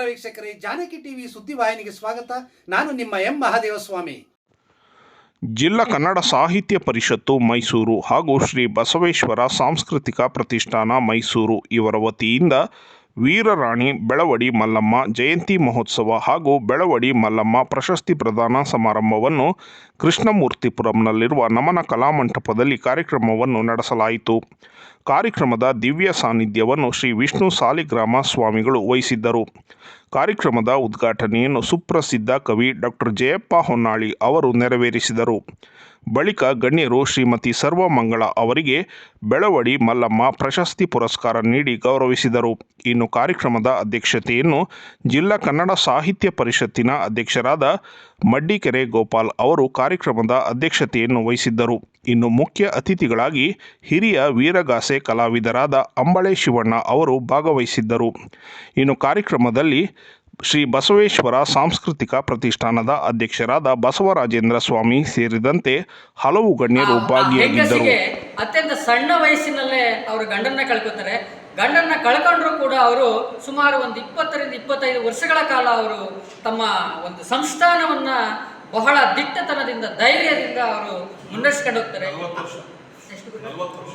ನಮಸ್ಕಾರ ವೀಕ್ಷಕರೇ, ಜಾನಕಿ ಟಿವಿ ಸುದ್ದಿವಾಹಿನಿಗೆ ಸ್ವಾಗತ. ನಾನು ನಿಮ್ಮ ಎಂ ಮಹಾದೇವಸ್ವಾಮಿ. ಜಿಲ್ಲಾ ಕನ್ನಡ ಸಾಹಿತ್ಯ ಪರಿಷತ್ತು, ಮೈಸೂರು ಹಾಗೂ ಶ್ರೀ ಬಸವೇಶ್ವರ ಸಾಂಸ್ಕೃತಿಕ ಪ್ರತಿಷ್ಠಾನ ಮೈಸೂರು ಇವರ ವತಿಯಿಂದ ವೀರರಾಣಿ ಬೆಳವಡಿ ಮಲ್ಲಮ್ಮ ಜಯಂತಿ ಮಹೋತ್ಸವ ಹಾಗೂ ಬೆಳವಡಿ ಮಲ್ಲಮ್ಮ ಪ್ರಶಸ್ತಿ ಪ್ರದಾನ ಸಮಾರಂಭವನ್ನು ಕೃಷ್ಣಮೂರ್ತಿಪುರಂನಲ್ಲಿರುವ ನಮನ ಕಲಾಮಂಟಪದಲ್ಲಿ ಕಾರ್ಯಕ್ರಮವನ್ನು ನಡೆಸಲಾಯಿತು. ಕಾರ್ಯಕ್ರಮದ ದಿವ್ಯ ಸಾನ್ನಿಧ್ಯವನ್ನು ಶ್ರೀ ವಿಷ್ಣು ಸಾಲಿಗ್ರಾಮ ಸ್ವಾಮಿಗಳು ವಹಿಸಿದ್ದರು. ಕಾರ್ಯಕ್ರಮದ ಉದ್ಘಾಟನೆಯನ್ನು ಸುಪ್ರಸಿದ್ಧ ಕವಿ ಡಾಕ್ಟರ್ ಜಯಪ್ಪ ಹೊನ್ನಾಳಿ ಅವರು ನೆರವೇರಿಸಿದರು. ಬಳಿಕ ಗಣ್ಯರು ಶ್ರೀಮತಿ ಸರ್ವಮಂಗಳ ಅವರಿಗೆ ಬೆಳವಡಿ ಮಲ್ಲಮ್ಮ ಪ್ರಶಸ್ತಿ ಪುರಸ್ಕಾರ ನೀಡಿ ಗೌರವಿಸಿದರು. ಇನ್ನು ಕಾರ್ಯಕ್ರಮದ ಅಧ್ಯಕ್ಷತೆಯನ್ನು ಜಿಲ್ಲಾ ಕನ್ನಡ ಸಾಹಿತ್ಯ ಪರಿಷತ್ತಿನ ಅಧ್ಯಕ್ಷರಾದ ಮಡ್ಡಿಕೆರೆ ಗೋಪಾಲ್ ಅವರು ಕಾರ್ಯಕ್ರಮದ ಅಧ್ಯಕ್ಷತೆಯನ್ನು ವಹಿಸಿದ್ದರು. ಇನ್ನು ಮುಖ್ಯ ಅತಿಥಿಗಳಾಗಿ ಹಿರಿಯ ವೀರಗಾಸೆ ಕಲಾವಿದರಾದ ಅಂಬಳೆ ಶಿವಣ್ಣ ಅವರು ಭಾಗವಹಿಸಿದ್ದರು. ಇನ್ನು ಕಾರ್ಯಕ್ರಮದಲ್ಲಿ ಶ್ರೀ ಬಸವೇಶ್ವರ ಸಾಂಸ್ಕೃತಿಕ ಪ್ರತಿಷ್ಠಾನದ ಅಧ್ಯಕ್ಷರಾದ ಬಸವರಾಜೇಂದ್ರ ಸ್ವಾಮಿ ಸೇರಿದಂತೆ ಹಲವು ಗಣ್ಯರು ಭಾಗಿಯಾಗಿದ್ದರು. ಅತ್ಯಂತ ಸಣ್ಣ ವಯಸ್ಸಿನಲ್ಲೇ ಅವರು ಗಂಡನ್ನ ಕಳ್ಕೊತಾರೆ. ಗಂಡನ್ನ ಕಳ್ಕೊಂಡ್ರು ಕೂಡ ಅವರು ಸುಮಾರು ಒಂದು ಇಪ್ಪತ್ತರಿಂದ ಇಪ್ಪತ್ತೈದು ವರ್ಷಗಳ ಕಾಲ ಅವರು ತಮ್ಮ ಒಂದು ಸಂಸ್ಥಾನವನ್ನ ಬಹಳ ದಿಟ್ಟತನದಿಂದ ಧೈರ್ಯದಿಂದ ಅವರು ಮುನ್ನಡೆಸ್ಕೊಂಡು ಹೋಗ್ತಾರೆ?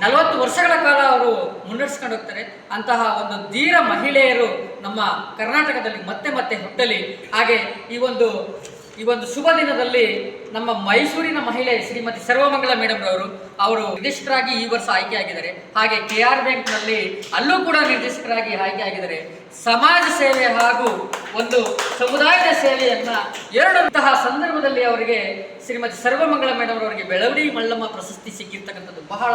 ನಲವತ್ತು ವರ್ಷಗಳ ಕಾಲ ಅವರು ಮುನ್ನಡೆಸ್ಕೊಂಡು ಹೋಗ್ತಾರೆ. ಅಂತಹ ಒಂದು ಧೀರ ಮಹಿಳೆಯರು ನಮ್ಮ ಕರ್ನಾಟಕದಲ್ಲಿ ಮತ್ತೆ ಮತ್ತೆ ಹುಟ್ಟಲಿ. ಹಾಗೆ ಈ ಒಂದು ಈ ಒಂದು ಶುಭ ದಿನದಲ್ಲಿ ನಮ್ಮ ಮೈಸೂರಿನ ಮಹಿಳೆ ಶ್ರೀಮತಿ ಸರ್ವಮಂಗಳ ಮೇಡಮ್ ರವರು ಅವರು ನಿರ್ದೇಶಕರಾಗಿ ಈ ವರ್ಷ ಆಯ್ಕೆಯಾಗಿದ್ದಾರೆ. ಹಾಗೆ ಕೆ ಆರ್ ಬ್ಯಾಂಕ್ನಲ್ಲಿ ಅಲ್ಲೂ ಕೂಡ ನಿರ್ದೇಶಕರಾಗಿ ಆಯ್ಕೆಯಾಗಿದ್ದಾರೆ. ಸಮಾಜ ಸೇವೆ ಹಾಗೂ ಒಂದು ಸಮುದಾಯದ ಸೇವೆಯನ್ನ ಎರಡಂತಹ ಸಂದರ್ಭದಲ್ಲಿ ಅವರಿಗೆ ಶ್ರೀಮತಿ ಸರ್ವಮಂಗಳ ಮೇಡಮ್ ಅವರಿಗೆ ಬೆಳವಡಿ ಮಲ್ಲಮ್ಮ ಪ್ರಶಸ್ತಿ ಸಿಕ್ಕಿರ್ತಕ್ಕಂಥದ್ದು ಬಹಳ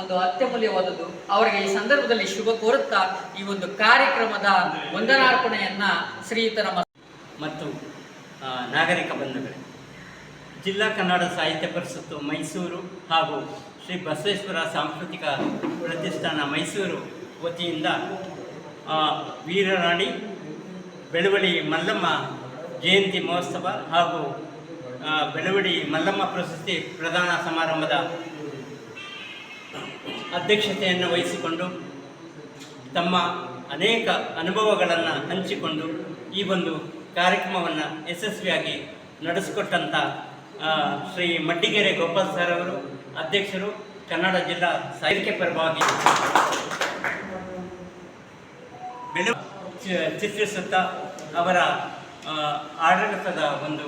ಒಂದು ಅತ್ಯಮೂಲ್ಯವಾದದ್ದು. ಅವರಿಗೆ ಈ ಸಂದರ್ಭದಲ್ಲಿ ಶುಭ ಕೋರುತ್ತಾ ಈ ಒಂದು ಕಾರ್ಯಕ್ರಮದ ವಂದನಾರ್ಪಣೆಯನ್ನ ಶ್ರೀಯುತ ನಮ್ಮ ಮತ್ತು ನಾಗರಿಕ ಬಂಧುಗಳೇ. ಜಿಲ್ಲಾ ಕನ್ನಡ ಸಾಹಿತ್ಯ ಪರಿಷತ್ತು ಮೈಸೂರು ಹಾಗೂ ಶ್ರೀ ಬಸವೇಶ್ವರ ಸಾಂಸ್ಕೃತಿಕ ಪ್ರತಿಷ್ಠಾನ ಮೈಸೂರು ವತಿಯಿಂದ ವೀರರಾಣಿ ಬೆಳವಳಿ ಮಲ್ಲಮ್ಮ ಜಯಂತಿ ಮಹೋತ್ಸವ ಹಾಗೂ ಬೆಳವಡಿ ಮಲ್ಲಮ್ಮ ಪ್ರಶಸ್ತಿ ಪ್ರದಾನ ಸಮಾರಂಭದ ಅಧ್ಯಕ್ಷತೆಯನ್ನು ವಹಿಸಿಕೊಂಡು ತಮ್ಮ ಅನೇಕ ಅನುಭವಗಳನ್ನು ಹಂಚಿಕೊಂಡು ಈ ಒಂದು ಕಾರ್ಯಕ್ರಮವನ್ನು ಯಶಸ್ವಿಯಾಗಿ ನಡೆಸಿಕೊಟ್ಟಂಥ ಶ್ರೀ ಮಡ್ಡಿಗೆರೆ ಗೋಪಾಲ್ ಸರ್ ಅವರು, ಅಧ್ಯಕ್ಷರು, ಕನ್ನಡ ಜಿಲ್ಲಾ ಸಾಹಿತ್ಯ ಪರವಾಗಿ ಬೆಳು ಚಿತ್ರಿಸುತ್ತಾ ಅವರ ಆಡಳಿತದ ಒಂದು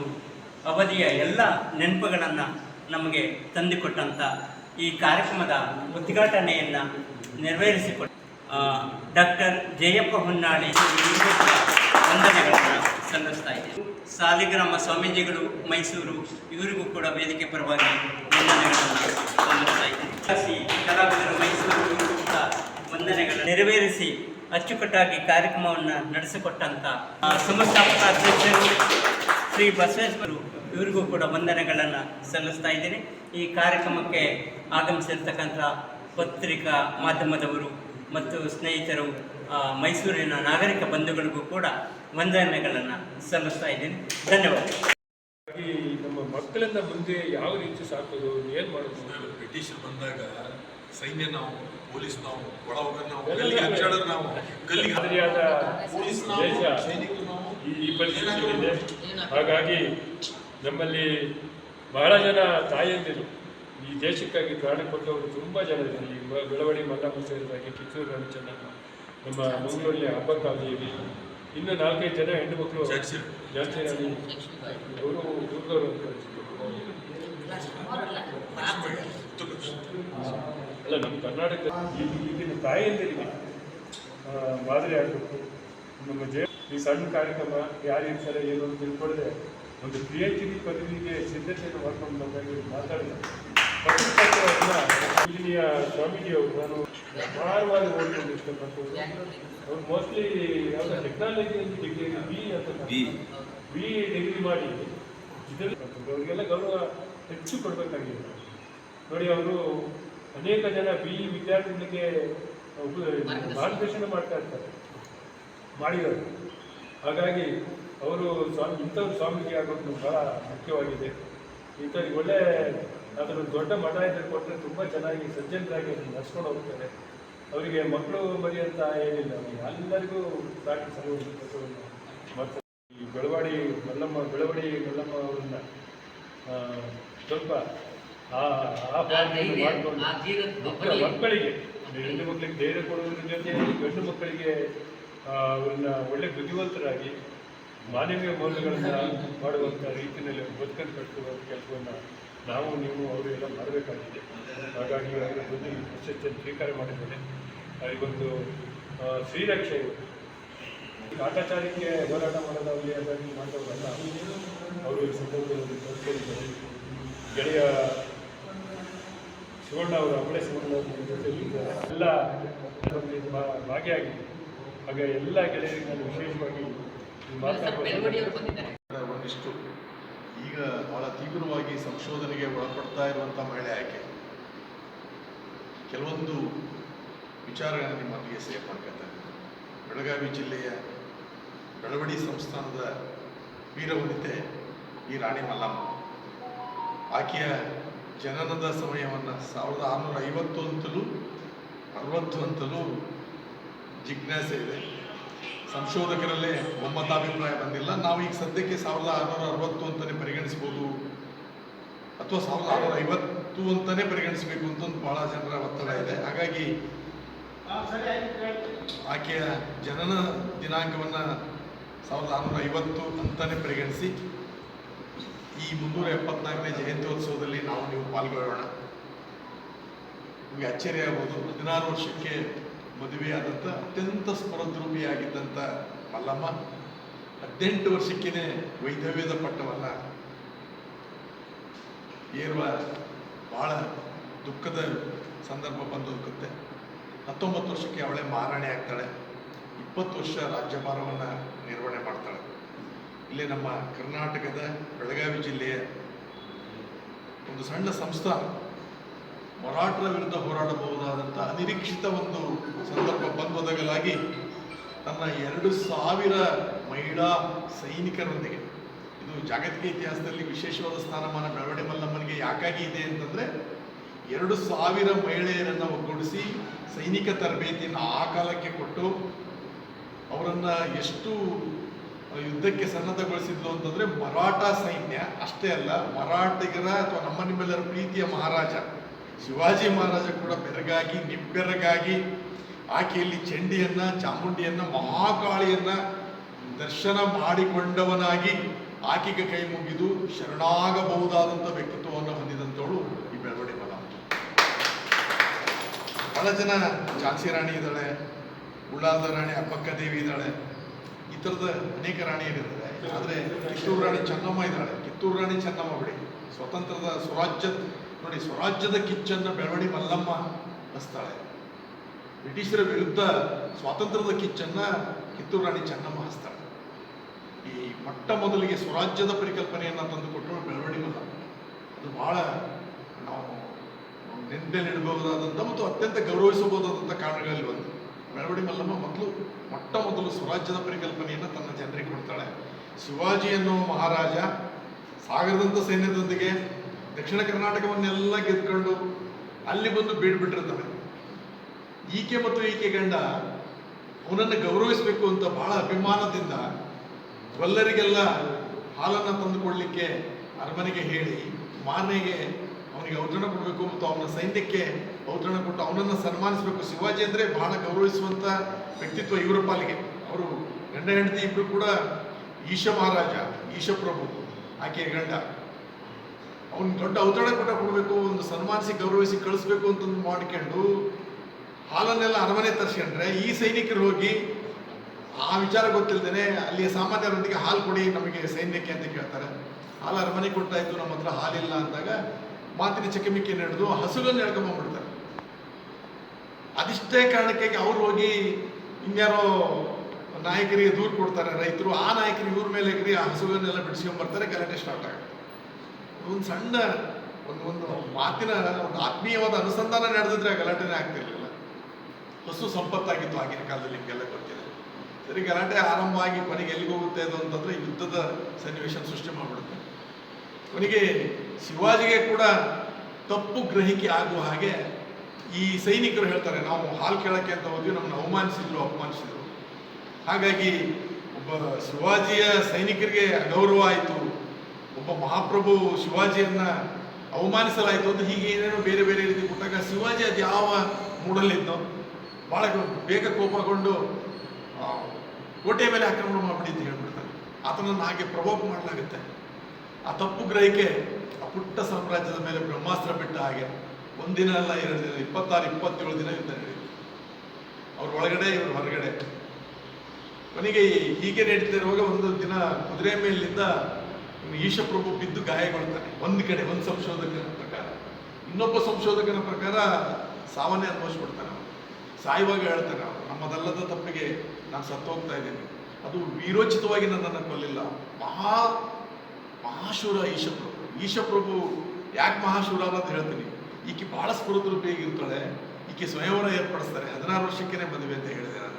ಅವಧಿಯ ಎಲ್ಲ ನೆನಪುಗಳನ್ನು ನಮಗೆ ತಂದುಕೊಟ್ಟಂಥ ಈ ಕಾರ್ಯಕ್ರಮದ ಉದ್ಘಾಟನೆಯನ್ನು ನೆರವೇರಿಸಿಕೊಟ್ಟ ಡಾಕ್ಟರ್ ಜಯಪ್ಪ ಹೊನ್ನಾಳಿ ವಂದನೆಗಳನ್ನು ಸಲ್ಲಿಸ್ತಾ ಇದ್ದೇನೆ ಸಾಲಿಗ್ರಾಮ ಸ್ವಾಮೀಜಿಗಳು ಮೈಸೂರು, ಇವರಿಗೂ ಕೂಡ ವೇದಿಕೆ ಪರವಾಗಿ ವಂದನೆಗಳನ್ನು ಸಲ್ಲಿಸ್ತಾ ಇದ್ದೇನೆ. ಕಲಾವಿದರು ಮೈಸೂರು ಕೂಡ ವಂದನೆಗಳನ್ನು ನೆರವೇರಿಸಿ ಅಚ್ಚುಕಟ್ಟಾಗಿ ಕಾರ್ಯಕ್ರಮವನ್ನು ನಡೆಸಿಕೊಟ್ಟಂಥ ಸಂಸ್ಥಾಪಕ ಅಧ್ಯಕ್ಷರು ಶ್ರೀ ಬಸವೇಶ್ವರು ಇವರಿಗೂ ಕೂಡ ವಂದನೆಗಳನ್ನು ಸಲ್ಲಿಸ್ತಾ ಇದ್ದೀನಿ. ಈ ಕಾರ್ಯಕ್ರಮಕ್ಕೆ ಆಗಮಿಸಿರ್ತಕ್ಕಂಥ ಪತ್ರಿಕಾ ಮಾಧ್ಯಮದವರು ಮತ್ತು ಸ್ನೇಹಿತರು ಮೈಸೂರಿನ ನಾಗರಿಕ ಬಂಧುಗಳಿಗೂ ಕೂಡ ವಂದನೆಗಳನ್ನು ಸಲ್ಲಿಸ್ತಾ ಇದ್ದೀನಿ. ಧನ್ಯವಾದ. ಹಾಗಾಗಿ ನಮ್ಮ ಮಕ್ಕಳನ್ನ ಮುಂದೆ ಯಾವ ರೀತಿ ಸಾಕೋದು ಏನು ಮಾಡೋದು? ಬ್ರಿಟಿಷರು ಬಂದಾಗ ಸೈನ್ಯ ನಾವು ಪೊಲೀಸ್ ನಾವು ಒಳ ನಾವು ನಾವು ಗಲ್ಲಿ ಪೊಲೀಸ್ ನಾವು ದೇಶ ಸೈನಿಕರು ನಾವು ಈ ಈ ಪರಿಸ್ಥಿತಿ ಇದೆ ಹಾಗಾಗಿ ನಮ್ಮಲ್ಲಿ ಬಹಳ ಜನ ತಾಯಂದಿರು ಈ ದೇಶಕ್ಕಾಗಿ ಪ್ರಾಣ ಕೊಟ್ಟವರು ತುಂಬ ಜನ ಇದ್ದಾರೆ. ಬೆಳವಣಿಗೆ ಬೆಳವಡಿ ಮಲ್ಲಮ್ಮ ಸೇರಿದಾಗಿ ಕಿತ್ತೂರು ರಾಣಿ ಚೆನ್ನಮ್ಮ ನಮ್ಮ ಮಂಗಳೂರಿನ ಹಬ್ಬಕ್ಕಾಗಿಯಲ್ಲಿ ಇನ್ನು ನಾಲ್ಕೈದು ಜನ ಹೆಣ್ಣು ಮಕ್ಕಳು ಜಾಸ್ತಿ. ಅವರು ಊರ್ದವರು. ಅಲ್ಲ ನಮ್ಮ ಕರ್ನಾಟಕ ಈಗಿನ ತಾಯಿಯಂದಿರಿಗೆ ಮಾದರಿ ಆಗಬೇಕು. ನಮ್ಮ ಜಯ ಈ ಸಣ್ಣ ಕಾರ್ಯಕ್ರಮ ಯಾರು ಇರ್ತಾರೆ ಏನು ಅಂತ ತಿಳ್ಕೊಳ್ಳದೆ ಒಂದು ಪಿ ಎಚ್ ಡಿ ಪದವಿಗೆ ಸಿದ್ಧತೆಯನ್ನು ಮಾಡ್ಕೊಂಡು ಬಂದಾಗ ಮಾತಾಡಿದ ಇಲ್ಲಿಯ ಸ್ವಾಮೀಜಿಯವರು ನಾನು ಅಪಾರವಾಗಿ ಅವರು ಅವ್ರು ಮೋಸ್ಟ್ಲಿ ಯಾವುದೋ ಅಂತ ಡಿಗ್ರಿ ಬಿ ಅಂತ ಬಿ ಡಿಗ್ರಿ ಮಾಡಿ. ಅವರಿಗೆಲ್ಲ ಗೌರವ ಹೆಚ್ಚು ಕೊಡಬೇಕಾಗಿದೆ. ನೋಡಿ ಅವರು ಅನೇಕ ಜನ ಬಿ ವಿದ್ಯಾರ್ಥಿಗಳಿಗೆ ಉಪ- ಮಾರ್ಗದರ್ಶನ ಮಾಡ್ತಾ ಇರ್ತಾರೆ. ಅವರು ಹಾಗಾಗಿ ಅವರು ಸ್ವಾಮಿ ಇಂಥವ್ರು ಸ್ವಾಮೀಜಿ ಆಗೋದು ಬಹಳ ಮುಖ್ಯವಾಗಿದೆ. ಇಂಥವ್ರಿಗೆ ಒಳ್ಳೆ ಅದನ್ನು ದೊಡ್ಡ ಮಠ ಇದ್ದರೆ ಕೊಟ್ಟರೆ ತುಂಬ ಚೆನ್ನಾಗಿ ಸಜ್ಜನರಾಗಿ ಅದನ್ನು ನಡ್ಸ್ಕೊಂಡು ಹೋಗ್ತಾರೆ. ಅವರಿಗೆ ಮಕ್ಕಳು ಮರಿ ಅಂತ ಏನಿಲ್ಲ ಎಲ್ಲರಿಗೂ ಸಾಕಿ ಸಲುವಾಗಿ ಮತ್ತು ಈ ಬೆಳವಾಡಿ ಮಲ್ಲಮ್ಮ ಬೆಳವಡಿ ಮಲ್ಲಮ್ಮ ಅವರನ್ನ ಸ್ವಲ್ಪ ಆ ಆ ಮಕ್ಕಳಿಗೆ ಹೆಣ್ಣು ಮಕ್ಕಳಿಗೆ ಧೈರ್ಯ ಕೊಡೋದ್ರ ಜೊತೆ ಗಂಡು ಮಕ್ಕಳಿಗೆ ಅವ್ರನ್ನ ಒಳ್ಳೆ ಬುದ್ಧಿವಂತರಾಗಿ ಮಾನವೀಯ ಮೌಲ್ಯಗಳನ್ನು ಮಾಡುವಂಥ ರೀತಿಯಲ್ಲಿ ಬದುಕನ್ನು ಕಟ್ಟುವ ಕೆಲಸವನ್ನು ನಾವು ನೀವು ಅವರು ಎಲ್ಲ ಮಾಡಬೇಕಾಗಿದೆ. ಹಾಗಾಗಿ ಅವರ ಬುದ್ಧಿ ಪ್ರಶಸ್ತಿಯನ್ನು ಸ್ವೀಕಾರ ಮಾಡಿದ್ದೇನೆ. ಆ, ಶ್ರೀರಕ್ಷೆ ಇವತ್ತು ಕಾಟಾಚಾರಕ್ಕೆ ಹೋರಾಟ ಮಾಡೋದಾಗಲಿ ಅದಾಗಿ ಮಾಡೋದಲ್ಲ ಅವರು ಸಂದರ್ಭದಲ್ಲಿ ತೋರಿಸ್ಕೊಂಡಿದ್ದಾರೆ ಗೆಳೆಯ ಶಿವಣ್ಣ ಅವರು ಅಮಳೆ ಶಿವಣ್ಣ ಅವರ ಜೊತೆಲಿದ್ದಾರೆ ಎಲ್ಲ ಭಾಗಿಯಾಗಿದೆ. ಹಾಗೆ ಎಲ್ಲ ಗೆಳೆಯರಿಗೆ ನಾನು ವಿಶೇಷವಾಗಿ ಈ ಮಾತನಾಡುವ ಒಂದಿಷ್ಟು ಈಗ ಬಹಳ ತೀವ್ರವಾಗಿ ಸಂಶೋಧನೆಗೆ ಒಳಪಡ್ತಾ ಇರುವಂಥ ಮಹಿಳೆ ಆಯ್ಕೆ ಕೆಲವೊಂದು ವಿಚಾರಗಳನ್ನು ನಿಮ್ಮೊಂದಿಗೆ ಸೇರ್ ಮಾಡ್ಕೊತಾ ಇದ್ದೀನಿ ಬೆಳಗಾವಿ ಜಿಲ್ಲೆಯ ಬೆಳವಡಿ ಸಂಸ್ಥಾನದ ವೀರವನಿತೆ ಈ ರಾಣಿ ಮಲ್ಲಮ್ಮ. ಆಕೆಯ ಜನನದ ಸಮಯವನ್ನು ಸಾವಿರದ ಆರುನೂರ ಐವತ್ತು ಅಂತಲೂ ಅರವತ್ತು ಅಂತಲೂ ಜಿಜ್ಞಾಸೆ ಇದೆ. ಸಂಶೋಧಕರಲ್ಲೇ ಒಮ್ಮತಾಭಿಪ್ರಾಯ ಬಂದಿಲ್ಲ. ನಾವು ಈಗ ಸದ್ಯಕ್ಕೆ ಸಾವಿರದ ಆರುನೂರ ಅರವತ್ತು ಅಂತಲೇ ಪರಿಗಣಿಸ್ಬೋದು ಅಥವಾ ಸಾವಿರದ ಆರುನೂರ ಐವತ್ತು ಅಂತಲೇ ಪರಿಗಣಿಸಬೇಕು ಅಂತ ಒಂದು ಭಾಳ ಜನರ ಒತ್ತಡ ಇದೆ. ಹಾಗಾಗಿ ಆಕೆಯ ಜನನ ದಿನಾಂಕವನ್ನು ಸಾವಿರದ ಆರುನೂರ ಐವತ್ತು ಅಂತಲೇ ಪರಿಗಣಿಸಿ ಈ ಮುನ್ನೂರ ಎಪ್ಪತ್ನಾಲ್ಕನೇ ಜಯಂತ್ಯೋತ್ಸವದಲ್ಲಿ ನಾವು ನೀವು ಪಾಲ್ಗೊಳ್ಳೋಣ. ನಿಮಗೆ ಅಚ್ಚರಿ ಆಗ್ಬೋದು. ಹದಿನಾರು ವರ್ಷಕ್ಕೆ ಮದುವೆಯಾದಂಥ ಅತ್ಯಂತ ಸ್ಮರದ್ರೂಪಿಯಾಗಿದ್ದಂಥ ಮಲ್ಲಮ್ಮ ಹದಿನೆಂಟು ವರ್ಷಕ್ಕೇನೆ ವೈಧವ್ಯದ ಪಟ್ಟವಲ್ಲ ಏರುವ ಭಾಳ ದುಃಖದ ಸಂದರ್ಭ ಬಂದು ಹೋಗುತ್ತೆ. ಹತ್ತೊಂಬತ್ತು ವರ್ಷಕ್ಕೆ ಅವಳೇ ಮಹಾರಾಣಿ ಆಗ್ತಾಳೆ. ಇಪ್ಪತ್ತು ವರ್ಷ ರಾಜ್ಯಭಾರವನ್ನು ನಿರ್ವಹಣೆ ಮಾಡ್ತಾಳೆ. ಇಲ್ಲಿ ನಮ್ಮ ಕರ್ನಾಟಕದ ಬೆಳಗಾವಿ ಜಿಲ್ಲೆಯ ಒಂದು ಸಣ್ಣ ಸಂಸ್ಥಾನ ಮರಾಠರ ವಿರುದ್ಧ ಹೋರಾಡಬಹುದಾದಂಥ ಅನಿರೀಕ್ಷಿತ ಒಂದು ಸಂದರ್ಭ ಬಂದೊದಗಲಾಗಿ ತನ್ನ ಎರಡು ಸಾವಿರ ಮಹಿಳಾ ಸೈನಿಕರೊಂದಿಗೆ ಇದು ಜಾಗತಿಕ ಇತಿಹಾಸದಲ್ಲಿ ವಿಶೇಷವಾದ ಸ್ಥಾನಮಾನ ಬೆಳವಡಿ ಮಲ್ಲಮ್ಮನಿಗೆ ಯಾಕಾಗಿ ಇದೆ ಅಂತಂದರೆ ಎರಡು ಸಾವಿರ ಮಹಿಳೆಯರನ್ನು ಒಗ್ಗೂಡಿಸಿ ಸೈನಿಕ ತರಬೇತಿಯನ್ನು ಆ ಕಾಲಕ್ಕೆ ಕೊಟ್ಟು ಅವರನ್ನು ಎಷ್ಟು ಯುದ್ಧಕ್ಕೆ ಸನ್ನದ್ಧಗೊಳಿಸಿದ್ಲು ಅಂತಂದರೆ ಮರಾಠ ಸೈನ್ಯ, ಅಷ್ಟೇ ಅಲ್ಲ, ಮರಾಠಿಗರ ಅಥವಾ ನಮ್ಮ ನಿಮ್ಮೆಲ್ಲರ ಪ್ರೀತಿಯ ಮಹಾರಾಜ, ಶಿವಾಜಿ ಮಹಾರಾಜ ಕೂಡ ಬೆರಗಾಗಿ, ನಿಬ್ಬೆರಗಾಗಿ ಆಕೆಯಲ್ಲಿ ಚಂಡಿಯನ್ನ, ಚಾಮುಂಡಿಯನ್ನ, ಮಹಾಕಾಳಿಯನ್ನ ದರ್ಶನ ಮಾಡಿಕೊಂಡವನಾಗಿ ಆಕೆಗೆ ಕೈ ಮುಗಿದು ಶರಣಾಗಬಹುದಾದಂಥ ವ್ಯಕ್ತಿತ್ವವನ್ನು ಹೊಂದಿದಂಥವಳು ಈ ಬೆಳವಣಿಗೆ ಬಲ ಬಹಳ ಜನ ಝಾನ್ಸಿ ರಾಣಿ ಇದ್ದಾಳೆ, ಉಳ್ಳಾಲದ ರಾಣಿ ಅಪ್ಪಕ್ಕ ದೇವಿ ಇದ್ದಾಳೆ, ಈ ಥರದ ಅನೇಕ ರಾಣಿಯರಿದ್ದಾರೆ ಆದರೆ ಕಿತ್ತೂರು ರಾಣಿ ಚೆನ್ನಮ್ಮ ಇದ್ದಾಳೆ. ಕಿತ್ತೂರು ರಾಣಿ ಚೆನ್ನಮ್ಮ ಬಿಡಿ. ಸ್ವತಂತ್ರದ ಸ್ವರಾಜ್ಯ, ನೋಡಿ ಸ್ವರಾಜ್ಯದ ಕಿಚ್ಚನ್ನ ಬೆಳವಡಿ ಮಲ್ಲಮ್ಮ ಹಸ್ತಾಳೆ ಬ್ರಿಟಿಷರ ವಿರುದ್ಧ ಸ್ವಾತಂತ್ರ್ಯದ ಕಿಚ್ಚನ್ನ ಕಿತ್ತೂರು ರಾಣಿ ಚೆನ್ನಮ್ಮ ಹಸ್ತಾಳೆ ಈ ಮೊಟ್ಟ ಮೊದಲಿಗೆ ಸ್ವರಾಜ್ಯದ ಪರಿಕಲ್ಪನೆಯನ್ನು ತಂದುಕೊಟ್ಟು ಬೆಳವಣಿಗೆ ಅದು ಬಹಳ ನಾವು ನೆನಪಿನಲ್ಲಿಡಬಹುದಾದಂಥ ಮತ್ತು ಅತ್ಯಂತ ಗೌರವಿಸಬಹುದಾದಂಥ ಕಾರಣಗಳಲ್ಲಿ ಒಂದು. ಬೆಳವಣಿ ಮಲ್ಲಮ್ಮ ಮೊದಲು ಮೊಟ್ಟ ಮೊದಲು ಸ್ವರಾಜ್ಯದ ಪರಿಕಲ್ಪನೆಯನ್ನು ತನ್ನ ಜನರಿಗೆ ಕೊಡ್ತಾಳೆ. ಶಿವಾಜಿ ಅನ್ನೋ ಮಹಾರಾಜ ಸಾಗರದಂಥ ಸೈನ್ಯದೊಂದಿಗೆ ದಕ್ಷಿಣ ಕರ್ನಾಟಕವನ್ನೆಲ್ಲ ಗೆದ್ಕೊಂಡು ಅಲ್ಲಿ ಬಂದು ಬೀಡ್ಬಿಟ್ಟಿರ್ತಾನೆ ಈಕೆ ಮತ್ತು ಈಕೆ ಗಂಡ ಅವನನ್ನು ಗೌರವಿಸಬೇಕು ಅಂತ ಬಹಳ ಅಭಿಮಾನದಿಂದ ಗೊಲ್ಲರಿಗೆಲ್ಲ ಹಾಲನ್ನು ತಂದುಕೊಡಲಿಕ್ಕೆ ಅರಮನೆಗೆ ಹೇಳಿ ಮಾರನೆಗೆ ಅವನಿಗೆ ಔತಣ ಕೊಡಬೇಕು ಮತ್ತು ಅವನ ಸೈನ್ಯಕ್ಕೆ ಔತಣ ಕೊಟ್ಟು ಅವನನ್ನು ಸನ್ಮಾನಿಸಬೇಕು. ಶಿವಾಜಿ ಅಂದರೆ ಬಹಳ ಗೌರವಿಸುವಂಥ ವ್ಯಕ್ತಿತ್ವ ಇವರ ಪಾಲಿಗೆ ಅವರು ಗಂಡ, ಹೆಂಡತಿ ಇಬ್ಬರು ಕೂಡ ಈಶ ಮಹಾರಾಜ ಈಶಪ್ರಭು ಆಕೆಯ ಗಂಡ. ಅವನು ದೊಡ್ಡ ಔತಣ ಕೂಡ ಕೊಡಬೇಕು, ಒಂದು ಸನ್ಮಾನಿಸಿ, ಗೌರವಿಸಿ ಕಳಿಸ್ಬೇಕು ಅಂತಂದು ಮಾಡ್ಕೊಂಡು ಹಾಲನ್ನೆಲ್ಲ ಅರಮನೆ ತರಿಸ್ಕೊಂಡ್ರೆ ಈ ಸೈನಿಕರು ಹೋಗಿ ಆ ವಿಚಾರ ಗೊತ್ತಿಲ್ಲದೇನೆ ಅಲ್ಲಿ ಸಾಮಾನ್ಯರೊಂದಿಗೆ ಹಾಲು ಕೊಡಿ ನಮಗೆ ಸೈನ್ಯಕ್ಕೆ ಅಂತ ಕೇಳ್ತಾರೆ. ಹಾಲು ಅರಮನೆ ಕೊಡ್ತಾ ಇದ್ದು ನಮ್ಮ ಹತ್ರ ಹಾಲಿಲ್ಲ ಅಂದಾಗ ಮಾತಿನ ಚಕಮಿಕಿ ನಡೆದು ಹಸುಗಳನ್ನ ಎಳ್ಕೊಂಬಂದ್ಬಿಡ್ತಾರೆ ಅದಿಷ್ಟೇ ಕಾರಣಕ್ಕೆ ಅವ್ರು ಹೋಗಿ ಇನ್ಯಾರೋ ನಾಯಕರಿಗೆ ದೂರು ಕೊಡ್ತಾರೆ ರೈತರು, ಆ ನಾಯಕರಿಗೆ ಇವ್ರ ಮೇಲೆ ಎಗರಿ, ಆ ಹಸುಗಳನ್ನೆಲ್ಲ ಬಿಡಿಸ್ಕೊಂಡ್ಬರ್ತಾರೆ ಗಲಾಟೆ ಸ್ಟಾರ್ಟ್ ಆಗುತ್ತೆ. ಒಂದು ಸಣ್ಣ ಒಂದು ಒಂದು ಮಾತಿನ ಒಂದು ಆತ್ಮೀಯವಾದ ಅನುಸಂಧಾನ ನಡೆದಿದ್ರೆ ಗಲಾಟೆನೇ ಆಗ್ತಿರ್ಲಿಲ್ಲ. ಹಸು ಸಂಪತ್ತಾಗಿತ್ತು ಆಗಿನ ಕಾಲದಲ್ಲಿ ನಿಮಗೆಲ್ಲ ಗೊತ್ತಿದೆ. ಸರಿ ಗಲಾಟೆ ಆರಂಭ ಆಗಿ ಕೊನೆಗೆ ಎಲ್ಲಿಗೆ ಹೋಗುತ್ತೆ ಅದು ಅಂತಂದ್ರೆ ಯುದ್ಧದ ಸನ್ನಿವೇಶ ಸೃಷ್ಟಿ ಮಾಡಿಬಿಡುತ್ತೆ. ಕೊನೆಗೆ ಶಿವಾಜಿಗೆ ಕೂಡ ತಪ್ಪು ಗ್ರಹಿಕೆ ಆಗುವ ಹಾಗೆ ಈ ಸೈನಿಕರು ಹೇಳ್ತಾರೆ, ನಾವು ಹಾಲು ಕೇಳಕ್ಕೆ ಅಂತ ಹೋದ್ವಿ, ನಮ್ಮನ್ನು ಅವಮಾನಿಸಿದ್ರು, ಅಪಮಾನಿಸಿದ್ರು. ಹಾಗಾಗಿ ಒಬ್ಬ ಶಿವಾಜಿಯ ಸೈನಿಕರಿಗೆ ಅಗೌರವ ಆಯಿತು, ಒಬ್ಬ ಮಹಾಪ್ರಭು ಶಿವಾಜಿಯನ್ನ ಅವಮಾನಿಸಲಾಯಿತು ಅಂತ ಹೀಗೆ ಏನೇನೋ ಬೇರೆ ಬೇರೆ ರೀತಿ ಕೊಟ್ಟಾಗ ಶಿವಾಜಿ ಅದು ಯಾವ ಮೂಡಲ್ಲಿದ್ದೋ ಭಾಳ ಬೇಗ ಕೋಪಗೊಂಡು ಆ, ಕೋಟೆಯ ಮೇಲೆ ಆಕ್ರಮಣ ಮಾಡಿಬಿಡಿ ಅಂತ ಹೇಳ್ಬಿಡ್ತಾರೆ. ಆತನನ್ನು ಹಾಗೆ ಪ್ರಭಾವ ಮಾಡಲಾಗುತ್ತೆ. ಆ ತಪ್ಪು ಗ್ರಹಿಕೆ ಆ ಪುಟ್ಟ ಸಾಮ್ರಾಜ್ಯದ ಮೇಲೆ ಬ್ರಹ್ಮಾಸ್ತ್ರ ಬಿಟ್ಟ ಹಾಗೆ ಒಂದಿನ ಅಲ್ಲ ಎರಡು ದಿನ ಇಪ್ಪತ್ತಾರು ಇಪ್ಪತ್ತೇಳು ದಿನ ಯುದ್ಧ ನಡೆಯಿತು ಅವ್ರ ಒಳಗಡೆ ಇವ್ರ ಹೊರಗಡೆ. ಕೊನೆಗೆ ಹೀಗೆ ನಡೀತಿರುವಾಗ ಒಂದು ದಿನ ಕುದುರೆ ಮೇಲಿಂದ ಈಶಪ್ರಭು ಬಿದ್ದು ಗಾಯಗೊಳ್ತಾನೆ. ಒಂದು ಕಡೆ ಒಂದು ಸಂಶೋಧಕನ ಪ್ರಕಾರ. ಇನ್ನೊಬ್ಬ ಸಂಶೋಧಕನ ಪ್ರಕಾರ ಸಾವನ್ನೇ ಅನುಭವಿಸ್ಬಿಡ್ತಾನೆ ಅವನು. ಸಾಯುವಾಗ ಹೇಳ್ತಾನೆ, ನಮ್ಮದಲ್ಲದ ತಪ್ಪಿಗೆ ನಾನು ಸತ್ತೋಗ್ತಾ ಇದ್ದೀನಿ. ಅದು ವೀರೋಚಿತವಾಗಿ ನನ್ನನ್ನು ಕೊಲ್ಲಿಲ್ಲ. ಮಹಾ, ಮಹಾಶೂರ ಈಶಪ್ರಭು. ಈಶಪ್ರಭು ಯಾಕೆ ಮಹಾಶೂರ ಅನ್ನೋದು ಹೇಳ್ತೀನಿ. ಈಕೆ ಬಹಳ ಸ್ಫುರದ್ರೂಪಿಯಾಗಿರ್ತಾಳೆ ಈಕೆ ಸ್ವಯಂವರ ಏರ್ಪಡಿಸ್ತಾರೆ. ಹದಿನಾರು ವರ್ಷಕ್ಕೇನೆ ಮದುವೆ ಅಂತ ಹೇಳಿದೆ ನಾನು